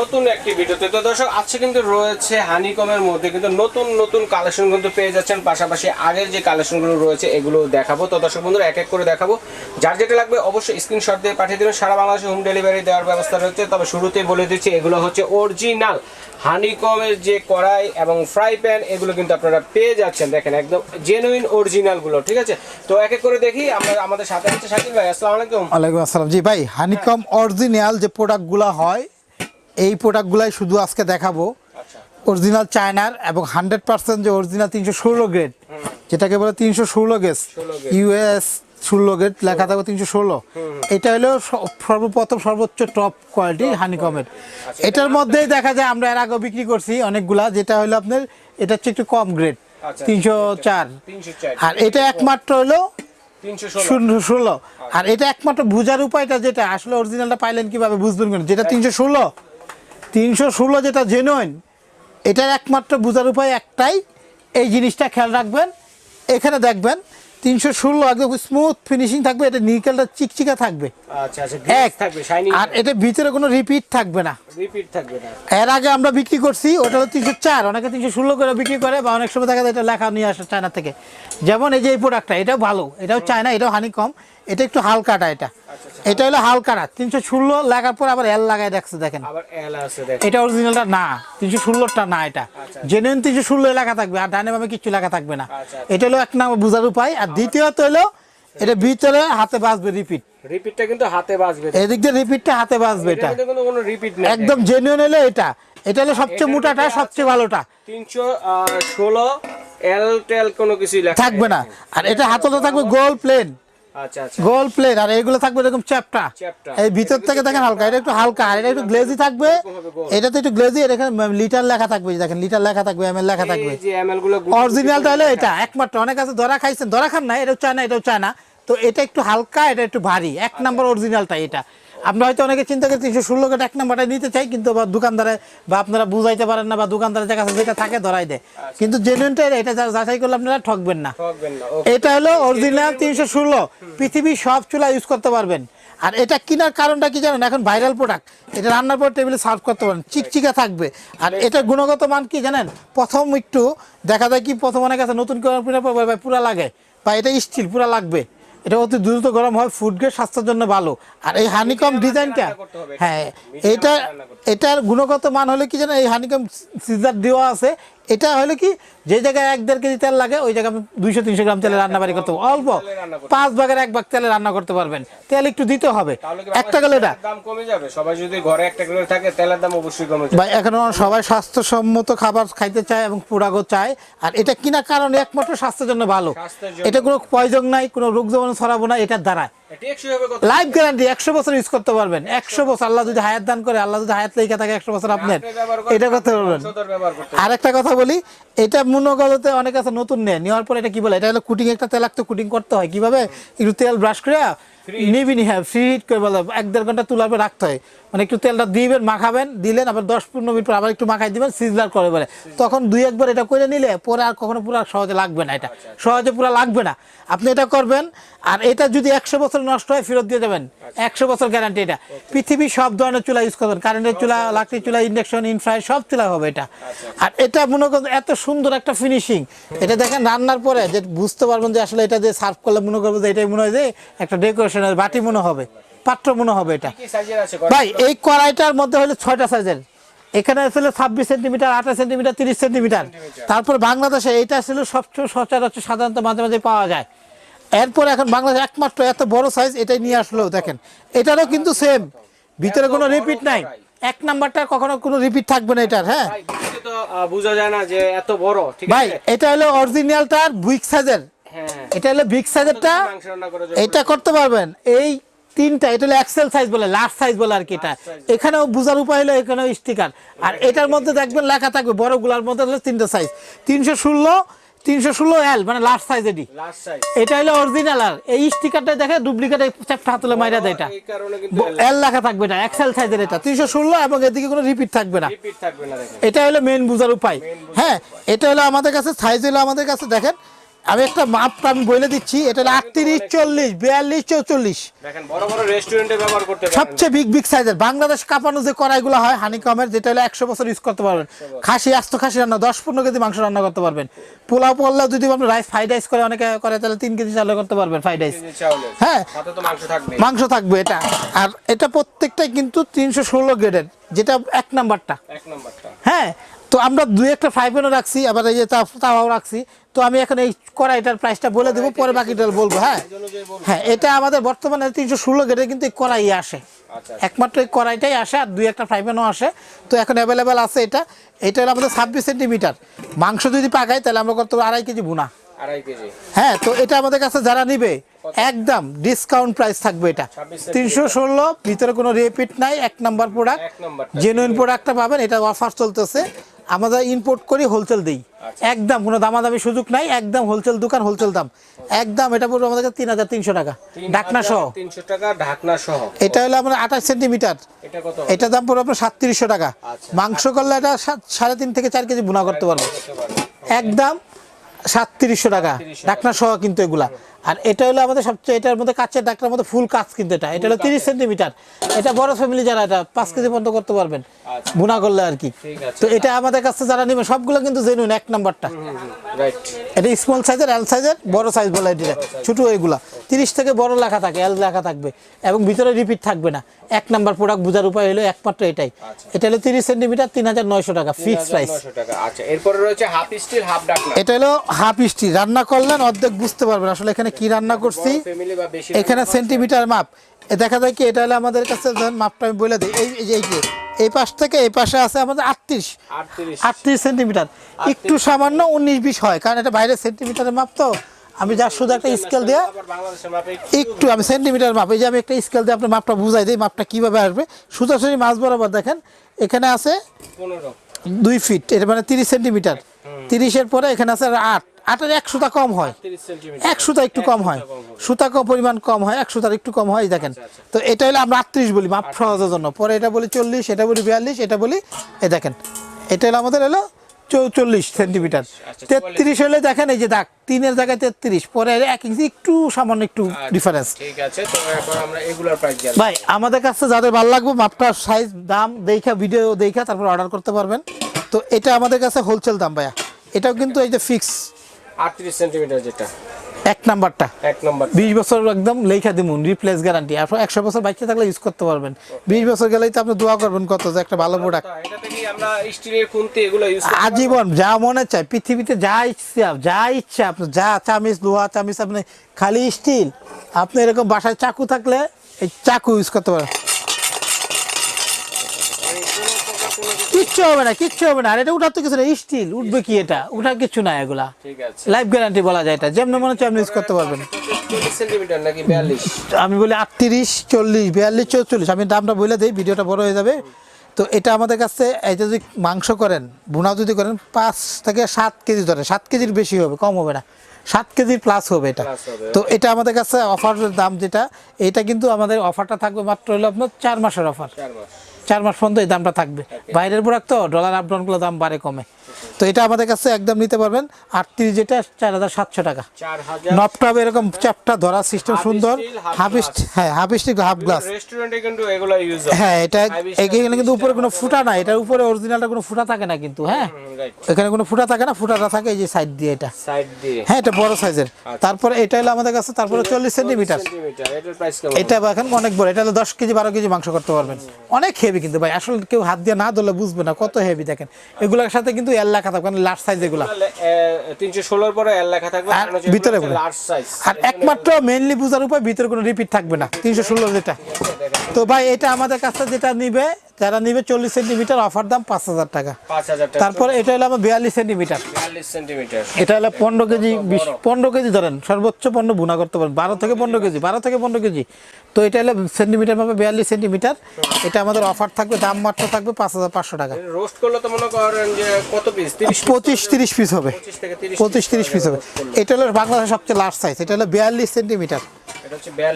নতুন কিন্তু রয়েছে মধ্যে কিন্তু নতুন নতুন পেয়ে যাচ্ছেন। পাশাপাশি আগের যে রয়েছে, এগুলো দেখাবো। এক এক করে দেখাবো। যার যেটা লাগবে অবশ্যই দিয়ে পাঠিয়ে দেবেন। সারা বাংলাদেশে হোম ডেলিভারি দেওয়ার ব্যবস্থা রয়েছে। তবে শুরুতেই বলে দিচ্ছি, এগুলো হচ্ছে অরিজিনাল হানিকমের যে কড়াই এবং ফ্রাই প্যান এগুলো কিন্তু আপনারা পেয়ে যাচ্ছেন। দেখেন একদম জেনুইন অরিজিনালগুলো ঠিক আছে? তো এক এক করে দেখি আমরা আমাদের সাথে আছে শাকিল ভাই আসসালামু আলাইকুম। ওয়ালাইকুম আসসালাম। জি ভাই হানিকম অরিজিনাল যে প্রোডাক্টগুলো হয় এই প্রোডাক্টগুলাই শুধু আজকে দেখাবো। আচ্ছা। অরিজিনাল চায়নার এবং হান্ড্রেড পার্সেন্ট যে অরিজিনাল তিনশো ষোলো গ্রেড যেটাকে বলে তিনশো ষোলো গেস 16 গ্রেড। ইউএস ষোলো গ্রেড লেখা থাকবে তিনশো ষোলো। এটা হলো সর্বপ্রথম সর্বোচ্চ টপ কোয়ালিটি হানিকমের এটার মধ্যেই দেখা যায় আমরা এর আগে বিক্রি করছি অনেকগুলা যেটা হলো আপনার এটা হচ্ছে একটু কম গ্রেড আচ্ছা। তিনশো চার। আর এটা একমাত্র হলো তিনশো ষোলো। শূন্য ষোলো। আর এটা একমাত্র বুঝার উপায়টা যেটা আসলে অরিজিনালটা পাইলেন কীভাবে বুঝবেন কেন? যেটা তিনশো ষোলো তিনশো ষোলো যেটা জেনুইন এটার একমাত্র বুঝার উপায় একটাই এই জিনিসটা খেয়াল রাখবেন এখানে দেখবেন তিনশো ষোলো একদম স্মুথ ফিনিশিং থাকবে এটা নিকেলটা চিকচিকা থাকবে। আচ্ছা আচ্ছা এক আর এটা ভিতরে কোনো রিপিট থাকবে না। রিপিট থাকবে না। এর আগে আমরা বিক্রি করছি ওটা হলো তিনশো চার অনেকে তিনশো ষোলো করে বিক্রি করে বা অনেক সময় দেখা যায় এটা লেখা নিয়ে আসে চায়না থেকে। যেমন এই যে এই প্রোডাক্টটা এটাও ভালো এটাও চায়না এটাও হানি কম। এটা একটু হালকাটা এটা। এটা হলো হালকাটা। তিনশো ষোলো লেখার পর আবার এল লাগাই দেখছে দেখেন। এটা অরিজিনালটা না তিনশো ষোলোটা না এটা। জেনুইন তিনশো ষোলো লেখা থাকবে আর ডানে বামে কিছু লেখা থাকবে না। আচ্ছা, এটা হলো এক নাম্বার বোঝার উপায়। আর দ্বিতীয়ত হলো এটা ভিতরে হাতে বাজবে রিপিট রিপিটটা কিন্তু হাতে বাজবে এদিক দিয়ে রিপিটটা হাতে বাজবে এটা। কোনো রিপিট নেই। একদম জেনুইন হলো এটা। এটা হলো সবচেয়ে মোটাটা সবচেয়ে ভালোটা। তিনশো ষোলো এল টেল কোনো লেখা থাকবে না। আর এটা হাতলটা থাকবে গোল প্লেন আচ্ছা আচ্ছা। গোল প্লেন আর এগুলো থাকবে এরকম চ্যাপটা। এই ভিতর থেকে দেখেন হালকা এটা একটু হালকা আর এটা একটু গ্লেজি থাকবে। এটা তো একটু গ্লেজি আর এখানে লিটার লেখা থাকবে দেখেন লিটার লেখা থাকবে এমএল লেখা থাকবে। অরিজিনাল যে এমএলগুলো অরিজিনালটা হলো এটা একমাত্র। অনেক আছে ধরা খাইছেন ধরা খান না এটাও চায় না এটাও চায় না। তো এটা একটু হালকা এটা একটু ভারী এক নম্বর অরিজিনালটা এটা। আমরা হয়তো অনেকে চিন্তা করি তিনশো ষোলো এক নাম্বারটা নিতে চাই কিন্তু বা দোকানদারে বা আপনারা বুঝাইতে পারেন না বা দোকানদারের কাছে যেটা থাকে ধরাই দেয়। কিন্তু জেনুইনটা এটা যাচাই করলে আপনারা ঠকবেন না। এটা হলো অরিজিনাল তিনশো ষোলো। পৃথিবীর সব চুলা ইউজ করতে পারবেন। আর এটা কেনার কারণটা কি জানেন? এখন ভাইরাল প্রোডাক্ট এটা রান্নার পর টেবিলে সার্ভ করতে পারেন চিকচিকা থাকবে। আর এটা গুণগত মান কি জানেন? প্রথম একটু দেখা যায় কি প্রথম অনেক আছে নতুন করে পুরা লাগে। বা এটা স্টিল পুরা লাগবে। এটা অতি দ্রুত গরম হয় ফুড গ্রেড স্বাস্থ্যের জন্য ভালো। আর এই হানিকম ডিজাইনটা হ্যাঁ এটা এটার গুণগত মান হলে কি জানো এই হানিকম সিজার দেওয়া আছে এটা হলো কি যে জায়গায় এক দেড় কেজি তেল লাগে ওই জায়গায় দুইশো তিনশো গ্রাম তেলে রান্না বাড়ি করতে। অল্প পাঁচ ভাগের এক ভাগ তেলে রান্না করতে পারবেন। তেল একটু দিতে হবে। একটা গেলে দাম কমে যাবে? সবাই যদি ঘরে একটা করে থাকে তেলের দাম অবশ্যই কমে যাবে। ভাই এখন সবাই স্বাস্থ্যসম্মত খাবার খাইতে চায় এবং পুরাগো চায়। আর এটা কিনা কারণ একমাত্র স্বাস্থ্যের জন্য ভালো। এটা কোনো পয়জন নাই কোনো রোগ জীবাণু ছড়াবো না এটার দ্বারা। লাইফ গ্যারান্টি একশো বছর ইউজ করতে পারবেন। একশো বছর আল্লাহ যদি হায়াত দান করে আল্লাহ যদি হায়াত লেখা থাকে একশো বছর আপনার আপনি এটা করতে পারবেন আর একটা কথা বলি, এটা মনোগলতে অনেক আছে নতুন নেয়। নেওয়ার পর এটা কি বলে? এটা হলো কুটিং একটা তেলাক্ত কুটিং করতে হয়। কীভাবে? একটু তেল ব্রাশ করে নিবি নি হ্যাঁ ফ্রি হিট করে বলে এক দেড় ঘণ্টা পর রাখতে হয়। মানে একটু তেলটা দিবেন মাখাবেন দিলেন আবার দশ পনেরো মিনিট পর আবার একটু মাখাই দিবেন সিজলার করে বলে। তখন দুই একবার এটা করে নিলে পরে আর কখনো পুরো সহজে লাগবে না এটা। সহজে পুরো লাগবে না। আপনি এটা করবেন আর এটা যদি একশো বছর নষ্ট হয় ফেরত দিয়ে দেবেন। একশো বছর গ্যারান্টি এটা। পৃথিবীর সব ধরনের চুলা ইউজ করবেন। কারেন্টের চুলা লাকড়ি চুলা। ইন্ডাকশন ইনফ্রাই সব চুলা হবে এটা। আর এটা মনে করেন এত সুন্দর একটা ফিনিশিং এটা দেখেন রান্নার পরে যে বুঝতে পারবেন যে আসলে এটা যে সার্ভ করলে মনে করব যে এটাই মনে হয় যে একটা ডেকোরেশনের বাটি মনে হবে পাত্র মনে হবে এটা। ভাই এই কড়াইটার মধ্যে হলো ছয়টা সাইজের এখানে ছিল ছাব্বিশ সেন্টিমিটার আঠাশ সেন্টিমিটার তিরিশ সেন্টিমিটার। তারপর বাংলাদেশে এটা ছিল সবচেয়ে সচরাচর সাধারণত মাঝে মাঝে পাওয়া যায়। এরপর এখন বাংলাদেশ একমাত্র এত বড় সাইজ এটাই নিয়ে আসলো দেখেন। এটারও কিন্তু সেম ভিতরে কোনো রিপিট নাই। এক নাম্বারটা কখনো কোনো রিপিট থাকবে না এটার হ্যাঁ? বোঝা যায় না যে এত বড় ভাই এটা হলো অরিজিনালটার বুইক সাইজের। এটা হলো বিগ সাইজেরটা এটা করতে পারবেন। এই তিনটা এটা হলো এক্সেল সাইজ বলে লার্জ সাইজ বলে আর কি এটা। এখানেও বোঝার উপায় হলো এখানেও স্টিকার আর এটার মধ্যে দেখবেন লেখা থাকবে বড়গুলার মধ্যে হলো তিনটা সাইজ তিনশো ষোলো তিনশো ষোলো এল মানে সাইজ এটি। এটা হলো অরিজিনাল আর। এই স্টিকারটা দেখে ডুপ্লিকেট চ্যাপটা হাতলে মাইরা দেয় এটা। এই এল লেখা থাকবে এটা এক্সেল সাইজের এটা। তিনশো ষোলো এবং এদিকে কোনো রিপিট থাকবে না। না এটা হলো মেন বুঝার উপায়। হ্যাঁ এটা হলো আমাদের কাছে সাইজ হলো আমাদের কাছে দেখেন। আমি একটা মাপটা আমি বলে দিচ্ছি এটা আটত্রিশ চল্লিশ বিয়াল্লিশ চৌচল্লিশ। সবচেয়ে বিগ বিগ সাইজের বাংলাদেশ কাঁপানো যে কড়াইগুলো হয় হানিকমের যেটা হলো একশো বছর ইউজ করতে পারবেন। খাসি আস্ত খাসি রান্না দশ পনেরো কেজি মাংস রান্না করতে পারবেন। পোলাও পোলাও যদি আপনি রাইস ফ্রাইড রাইস করে অনেকে করে তাহলে তিন কেজি চালু করতে পারবেন ফ্রাইড রাইস হ্যাঁ। মাংস থাকবে এটা। আর এটা প্রত্যেকটাই কিন্তু তিনশো ষোলো গ্রেডের যেটা এক নম্বরটা হ্যাঁ। তো আমরা দুই একটা ফ্রাই প্যানও রাখছি আবার এই যে তাওয়াও রাখছি। তো আমি এখন এই কড়াইটার প্রাইসটা বলে দেবো পরে বাকিটা বলব হ্যাঁ। হ্যাঁ এটা আমাদের বর্তমানে তিনশো ষোলো গেটে কিন্তু এই কড়াই আসে। আচ্ছা একমাত্র এই কড়াইটাই আসে আর দুই একটা ফ্রাই প্যানও আসে। তো এখন অ্যাভেলেবেল আছে এটা। এটা হলো আমাদের ছাব্বিশ সেন্টিমিটার মাংস যদি পাকাই তাহলে আমরা করতে আড়াই কেজি বোনা হ্যাঁ তো এটা আমাদের কাছে যারা নিবে একদম ডিসকাউন্ট প্রাইস থাকবে এটা। তিনশো ষোলো ভিতরে কোনো রিপিট নাই এক নাম্বার প্রোডাক্ট জেনুইন প্রোডাক্টটা পাবেন এটা অফার চলতেছে। আমরা ইম্পোর্ট করি হোলসেল দিই। আচ্ছা। একদম কোনো দামাদামি সুযোগ নাই একদম হোলসেল দোকান হোলসেল দাম। একদম এটা পড়বে আমাদের তিন হাজার তিনশো টাকা। ঢাকনা সহ। তিনশো টাকা ঢাকনা সহ। এটা হলো আমরা আঠাশ সেন্টিমিটার। এটা দাম পড়বে আপনার সাতত্রিশশো টাকা। আচ্ছা। মাংস করলে এটা সাড়ে তিন থেকে চার কেজি বুনা করতে পারব। একদম সাতত্রিশশো টাকা। 3700 ডাকনা সহ কিন্তু এগুলা। আর এটা হলো আমাদের সবচেয়ে এটার মধ্যে কাছের ডাকনার মধ্যে ফুল কাজ কিন্তু এটা। এটা হলো তিরিশ সেন্টিমিটার। এটা বড় ফ্যামিলি যারা এটা পাঁচ কেজি পর্যন্ত করতে পারবেন। আচ্ছা। বুনা করলে আর কি। তো এটা আমাদের কাছে যারা নেবে সবগুলো কিন্তু জেনুইন এক নাম্বারটা। রাইট এটা স্মল সাইজের এল সাইজের বড় সাইজ বলে এটা ছোট এগুলা। তিরিশ থেকে বড় লেখা থাকে এল লেখা থাকবে। এবং ভিতরে রিপিট থাকবে না। এক নাম্বার প্রোডাক্ট বোঝার উপায় হলো একমাত্র এটাই। এটা হলো তিরিশ সেন্টিমিটার তিন হাজার নয়শো টাকা ফিক্সড প্রাইস টাকা। আচ্ছা এরপরে রয়েছে হাফ স্টিল হাফ ঢাকনা এটা হলো হাফ ইস্টি রান্না করলেন অর্ধেক বুঝতে পারবেন। আসলে এখানে কি রান্না করছি? এখানে সেন্টিমিটার মাপ। দেখা যায় কি এটা হলো আমাদের কাছে ধরেন মাপটা আমি বলে দিই। এই এই যে এই যে এই পাশ থেকে এই পাশে আছে আমাদের আটত্রিশ। আটত্রিশ। সেন্টিমিটার একটু সামান্য উনিশ বিশ হয় কারণ এটা বাইরের সেন্টিমিটারের মাপ তো। আমি যা শুধু একটা স্কেল দিয়ে মাপে একটু আমি সেন্টিমিটার মাপ। এই যে আমি একটা স্কেল দিয়ে আপনার মাপটা বুঝাই দিই মাপটা কীভাবে আসবে। সোজাসুজি মাছ বরাবর দেখেন এখানে আছে দুই ফিট এটা মানে তিরিশ সেন্টিমিটার তিরিশের পরে এখানে আছে আট। আটের এক সুতা কম হয়। এক সুতা একটু কম হয়। সুতা কম পরিমাণ কম হয় এক সুতার একটু কম হয় দেখেন। তো এটা হলো আমরা আটত্রিশ বলি মাপ সহজের জন্য। পরে এটা বলি চল্লিশ এটা বলি বিয়াল্লিশ এটা বলি এই দেখেন। এটা হলো আমাদের হলো চৌচল্লিশ সেন্টিমিটার তেত্রিশ হলে দেখেন এই যে দাগ তিনের জায়গায় তেত্রিশ পরে এক ইঞ্চি একটু সামান্য একটু ডিফারেন্স জানি ভাই আমাদের কাছে যাদের ভালো লাগবে মাপটার সাইজ দাম দেখা ভিডিও দেখা তারপর অর্ডার করতে পারবেন। তো এটা আমাদের কাছে হোলসেল দাম ভাইয়া। এটাও কিন্তু এই যে ফিক্স আটত্রিশ সেন্টিমিটার যেটা। এক নাম্বারটা। এক নম্বর বিশ বছর একদম লেখা দিমুন রিপ্লেস গ্যারান্টি আপনার একশো বছর বাইকে থাকলে ইউজ করতে পারবেন। বিশ বছর গেলেই তো আপনি দোয়া করবেন কত যে একটা ভালো প্রোডাক্ট এটা থেকে আমরা স্টিলের খুন্তি এগুলো ইউজ আজীবন যা মনে চায় পৃথিবীতে যা ইচ্ছা যা ইচ্ছা আপনার যা চামিচ লোহা চামিচ আপনি খালি স্টিল আপনি এরকম বাসায় চাকু থাকলে এই চাকু ইউজ করতে পারেন কিচ্ছু হবে না কিচ্ছু হবে না। আর এটা উঠার তো কিছু না স্টিল উঠবে কি এটা? উঠার কিছু না এগুলা। লাইফ গ্যারান্টি বলা যায় এটা। যেমন মনে হচ্ছে আপনি ইউজ করতে পারবেন। চল্লিশ আমি বলি আটত্রিশ চল্লিশ বিয়াল্লিশ চৌচল্লিশ। আমি দামটা বলে দিই ভিডিওটা বড় হয়ে যাবে। তো এটা আমাদের কাছে যদি মাংস করেন ভুনা যদি করেন পাঁচ থেকে সাত কেজি ধরে সাত কেজির বেশি হবে কম হবে না। সাত কেজির প্লাস হবে এটা। তো এটা আমাদের কাছে অফারের দাম যেটা এটা কিন্তু আমাদের অফারটা থাকবে মাত্র হলো আপনার চার মাসের অফার চার মাস পর্যন্ত এই দামটা থাকবে। বাইরের প্রোডাক্ট তো ডলার আপ ডাউনগুলো দাম বাড়ে কমে। তো এটা আমাদের কাছে একদম নিতে পারবেন। আটত্রিশ যেটা চার হাজার সাতশো টাকা। নবটা এরকম চ্যাপটা ধরার সিস্টেম সুন্দর। steel, half half glass। হ্যাঁ হাফ স্টিক হাফ গ্লাস হয়। এটা এখানে কিন্তু উপরে কোনো ফুটা নাই। এটার উপরে অরিজিনালটা কোনো ফুটা থাকে না কিন্তু হ্যাঁ। এখানে কোনো ফুটা থাকে না ফুটাটা থাকে এই যে সাইড দিয়ে এটা। সাইড দিয়ে। হ্যাঁ এটা বড় সাইজের তারপরে এটা হলো আমাদের কাছে তারপরে চল্লিশ সেন্টিমিটার এটা এখন অনেক বড়। এটা হলো দশ কেজি বারো কেজি মাংস করতে পারবেন। অনেক হেভি কিন্তু ভাই। আসলে কেউ হাত দিয়ে না ধরলে বুঝবে না কত হেভি দেখেন। এগুলোর সাথে কিন্তু এল লেখা থাকবে লার্জ সাইজ এগুলো। পরে এল লেখা থাকবে ভিতরে লার্জ সাইজ আর একমাত্র মেইনলি বুঝার উপায় ভিতরে কোনো রিপিট থাকবে না তিনশো ষোলো যেটা। তো ভাই এটা আমাদের কাছে যেটা নিবে যারা নিবে চল্লিশ সেন্টিমিটার অফার দাম পাঁচ হাজার টাকা। তারপরে এটা হলো আমার বিয়াল্লিশ সেন্টিমিটার। এটা হলো পনেরো কেজি পনেরো কেজি ধরেন সর্বোচ্চ পণ্য বুনা করতে পারেন। বারো থেকে পনেরো কেজি বারো থেকে পনেরো কেজি। তো এটা হলো সেন্টিমিটার পাবে বিয়াল্লিশ সেন্টিমিটার। এটা আমাদের অফার থাকবে দাম মাত্র থাকবে পাঁচ হাজার পাঁচশো টাকা। রোস্ট করলে তো মনে করেন যে কত পিস তিরিশ পঁচিশ তিরিশ পিস হবে। পঁচিশ তিরিশ পিস হবে এটা হলো বাংলাদেশের সবচেয়ে লার্জ সাইজ এটা হলো বিয়াল্লিশ সেন্টিমিটার।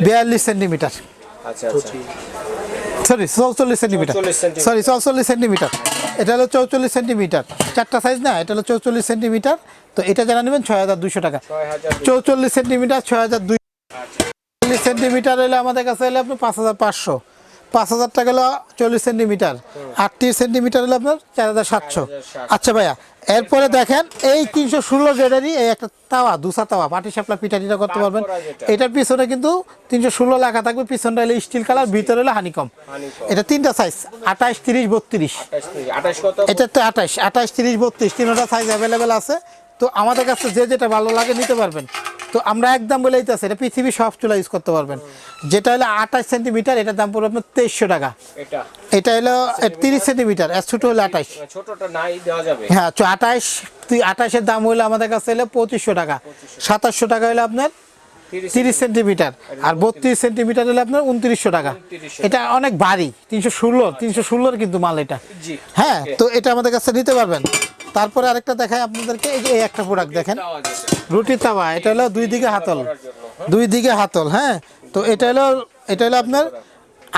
বিয়াল্লিশ সেন্টিমিটার। আচ্ছা আচ্ছা। সরি চৌচল্লিশ সেন্টিমিটার সরি চৌচল্লিশ সেন্টিমিটার এটা হলো চৌচল্লিশ সেন্টিমিটার চারটা সাইজ না এটা হলো চৌচল্লিশ সেন্টিমিটার তো এটা যারা নেবেন ছয় হাজার দুশো টাকা। চৌচল্লিশ সেন্টিমিটার ছয় হাজার দুই আচ্ছা। সেন্টিমিটার হলে আমাদের কাছে হলে আপনি পাঁচ হাজার পাঁচশো। পাঁচ হাজার টাকা হলো চল্লিশ সেন্টিমিটার। আটত্রিশ সেন্টিমিটার হলো আপনার চার হাজার সাতশো। আচ্ছা ভাইয়া এরপরে দেখেন এই তিনশো ষোলো গ্রেডেরই এই একটা তাওয়া দুসা তাওয়া পাটি সাপলা পিঠা টিটা করতে পারবেন। এটার পিছনে কিন্তু তিনশো ষোলো লেখা থাকবে পিছনটা হলে স্টিল কালার ভিতরে হলে হানিকম। এটা তিনটা সাইজ আঠাশ তিরিশ বত্রিশ। এটা তো আঠাশ আঠাশ তিরিশ বত্রিশ তিনটা সাইজ অ্যাভেলেবেল আছে। তো আমাদের কাছে যে যেটা ভালো লাগে নিতে পারবেন। তো আমরা একদম বলে দিতেছি এটা পৃথিবীর সব চুলা ইউজ করতে পারবেন। যেটা হলো আঠাশ সেন্টিমিটার এটার দাম পড়বে আপনার তেইশশো টাকা। এটা। এটা হলো তিরিশ সেন্টিমিটার আর ছোটো হলো আঠাশ। ছোটটা নাই দেওয়া যাবে। হ্যাঁ আঠাশ আঠাশের দাম হলো আমাদের কাছে হলো পঁচিশশো টাকা। সাতাশশো টাকা হলো আপনার তিরিশ সেন্টিমিটার আর বত্রিশ সেন্টিমিটার হলে আপনার উনত্রিশশো টাকা। এটা অনেক ভারী তিনশো ষোলো তিনশো ষোলোর কিন্তু মাল এটা। জি। হ্যাঁ তো এটা আমাদের কাছে নিতে পারবেন। তারপরে আরেকটা দেখায় আপনাদেরকে এই যে এই একটা প্রোডাক্ট দেখেন। রুটি তাওয়া এটা হলো দুই দিকে হাতল। দুই দিকে হাতল হ্যাঁ? তো এটা হলো এটা হলো আপনার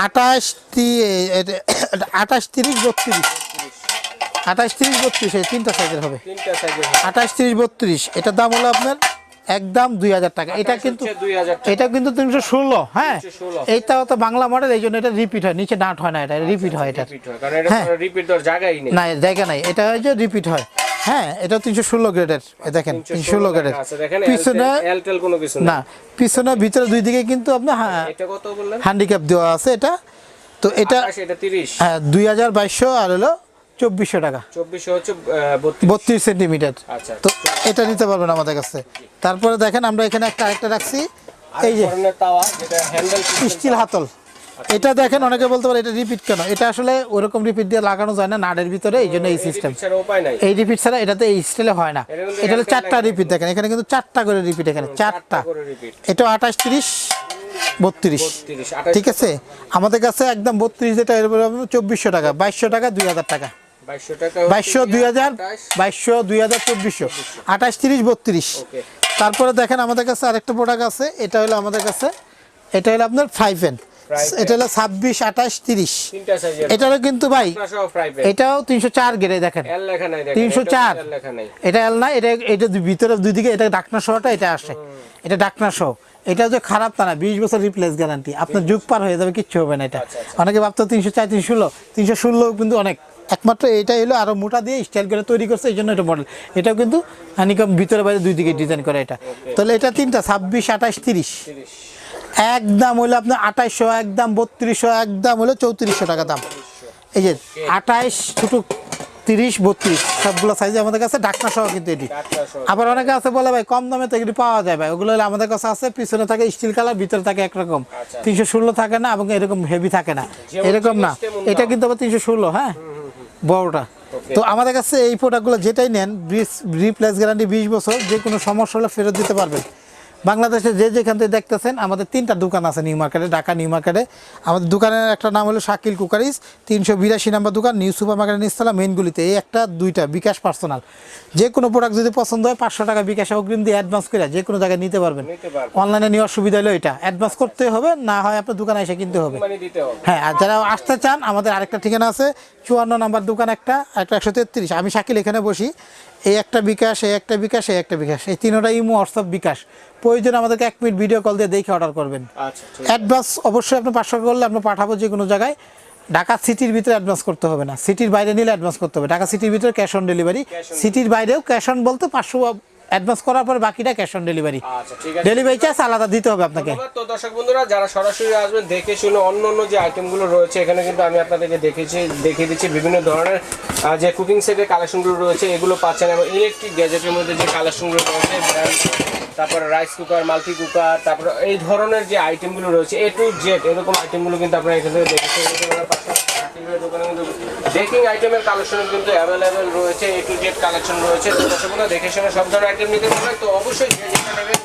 আঠাশ আঠাশ তিরিশ বত্রিশ। আঠাশ তিরিশ বত্রিশ এই তিনটা সাইজের হবে। তিনটা সাইজের আঠাশ তিরিশ বত্রিশ এটার দাম হলো আপনার একদম দুই হাজার টাকা। এটা কিন্তু এটা কিন্তু তিনশো ষোলো হ্যাঁ। 316 এইটাও তো বাংলা মডেল এই জন্য এটা রিপিট হয়। নিচে নাট হয় না এটা রিপিট হয় এটা রিপিট হয় হ্যাঁ। রিপিট দেওয়ার না জায়গা নাই। এটা হচ্ছে রিপিট হয়। হ্যাঁ এটা তিনশো ষোলো গ্রেডের দেখেন তিনশো ষোলো গ্রেডের পিছনে না পিছনে ভিতরে দুই দিকে কিন্তু আপনার এটা হ্যান্ডিক্যাপ দেওয়া আছে এটা। তো এটা এটা হ্যাঁ দুই হাজার বাইশশো আর হলো চব্বিশশো টাকা। চব্বিশশো হচ্ছে বত্রিশ। সেন্টিমিটার। আচ্ছা। তো এটা নিতে পারবেন আমাদের কাছে। তারপরে দেখেন আমরা এখানে একটা আরেকটা রাখছি। এই যে স্টিল হাতল। এটা দেখেন অনেকে বলতে পারে এটা রিপিট কেন? এটা আসলে ওরকম রিপিট দিয়ে লাগানো যায় না নাড়ের ভিতরে এই জন্য এই সিস্টেম এই রিপিট ছাড়া এটাতে এই স্টাইলে হয় না। এটা হলো চারটা রিপিট দেখেন এখানে কিন্তু চারটা করে রিপিট এখানে চারটা এটা আঠাশ তিরিশ বত্রিশ। ঠিক আছে? আমাদের কাছে একদম বত্রিশ যেটা চব্বিশশো টাকা বাইশশো টাকা দুই হাজার টাকা। বাইশশো দুই হাজার বাইশশো দুই হাজার চব্বিশশো। আঠাশ তিরিশ বত্রিশ। তারপরে দেখেন আমাদের কাছে আরেকটা প্রোডাক্ট আছে এটা হলো আমাদের কাছে এটা হলো আপনার Fry pan। এটা হলো ছাব্বিশ আঠাশ তিরিশ। এটারও কিন্তু ভাই এটাও তিনশো চার গেড়ে দেখেন। তিনশো চার। এটা এল না এটা এটা ভিতরে দুই দিকে এটা ডাকনা সহটা এটা আসে। এটা ডাকনা সহ। এটা যে খারাপ তা না বিশ বছর রিপ্লেস গ্যারান্টি আপনার যুগ পার হয়ে যাবে কিচ্ছু হবে না এটা। অনেকে ভাবতো তিনশো চার তিনশো ষোলো তিনশো ষোলো কিন্তু অনেক। একমাত্র এটা হলো আরও মোটা দিয়ে স্টাইল করে তৈরি করছে এই জন্য এটা মডেল এটাও কিন্তু হানিকম ভিতরে বাইরে দুই দিকে ডিজাইন করে এটা। তাহলে এটা তিনটা ছাব্বিশ আঠাশ তিরিশ। একদম হলো আপনার আঠাইশশো একদম বত্রিশশো একদম হলো চৌত্রিশশো টাকা দাম। এই যে আঠাইশ ছোটো তিরিশ বত্রিশ সবগুলো সাইজে আমাদের কাছে ডাকনা সহ কিন্তু এটি। আবার অনেকে আছে বলে ভাই কম দামে তো এগুলি পাওয়া যায় ভাই। ওগুলো হলে আমাদের কাছে আছে পিছনে থাকে স্টিল কালার ভিতরে থাকে একরকম। আচ্ছা। তিনশো ষোলো থাকে না এবং এরকম হেভি থাকে না। এরকম না। এটা কিন্তু আবার তিনশো ষোলো হ্যাঁ? বড়টা। তো আমাদের কাছে এই প্রোডাক্টগুলো যেটাই নেন রিপ্লেস গ্যারান্টি বিশ বছর যে কোনো সমস্যা হলে ফেরত দিতে পারবেন। বাংলাদেশে যে যেখান থেকে দেখতেছেন আমাদের তিনটা দোকান আছে নিউ মার্কেটে ঢাকা নিউ মার্কেটে। আমাদের দোকানের একটা নাম হলো শাকিল কুকারিস তিনশো বিরাশি নাম্বার দোকান নিউ সুপার মার্কেটের নিস্তলা মেনগুলিতে এই একটা দুইটা বিকাশ পার্সোনাল। যে কোনো প্রোডাক্ট যদি পছন্দ হয় পাঁচশো টাকা বিকাশে অগ্রিম দিয়ে অ্যাডভান্স করে যে কোনো জায়গায় নিতে পারবেন। অনলাইনে নেওয়ার সুবিধা হলো এটা। অ্যাডভান্স করতে হবে না হয় আপনার দোকানে এসে কিনতে হবে। হবে। হ্যাঁ আর যারা আসতে চান আমাদের আরেকটা ঠিকানা আছে চুয়ান্ন নাম্বার দোকান একটা একটা একশো তেত্রিশ। আমি শাকিল এখানে বসি। এই একটা বিকাশ এই একটা বিকাশ এই একটা বিকাশ। এই তিনোটা ইমো হোয়াটসঅ্যাপ বিকাশ। প্রয়োজন আমাদেরকে এক মিনিট ভিডিও কল দিয়ে দেখে অর্ডার করবেন। আচ্ছা অ্যাডভান্স অবশ্যই আপনি পাঁচশো করলে আমরা পাঠাবো যে কোনো জায়গায়। ঢাকা সিটির ভিতরে অ্যাডভান্স করতে হবে না। সিটির বাইরে নিলে অ্যাডভান্স করতে হবে। ঢাকা সিটির ভিতরে ক্যাশ অন ডেলিভারি সিটির বাইরেও ক্যাশ অন বলতে পাঁচশো অ্যাডভান্স করার পর বাকিটা ক্যাশ অন ডেলিভারি আচ্ছা ঠিক আছে। ডেলিভারি চার্জ আলাদা দিতে হবে আপনাকে। তো দর্শক বন্ধুরা যারা সরাসরি আসবেন দেখে শুনে অন্য অন্য যে আইটেমগুলো রয়েছে এখানে কিন্তু আমি আপনাদেরকে দেখেছি দেখিয়ে দিচ্ছি বিভিন্ন ধরনের যে কুকিং সেটের কালেকশনগুলো রয়েছে এগুলো পাচ্ছেন এবং ইলেকট্রিক গ্যাজেটের মধ্যে যে কালেকশনগুলো রয়েছে তারপরে রাইস কুকার মাল্টি কুকার তারপরে এই ধরনের যে আইটেমগুলো রয়েছে এ টু জেড এরকম আইটেমগুলো কিন্তু আপনারা এখান থেকে দেখেছেন দোকানে বেকিং আইটেমের কালেকশন কিন্তু অ্যাভেলেবেল রয়েছে এ টু জেড কালেকশন রয়েছে। তো দেখে শুনে সব ধরনের আইটেম নিতে পারবেন তো অবশ্যই যে যেটা নেবেন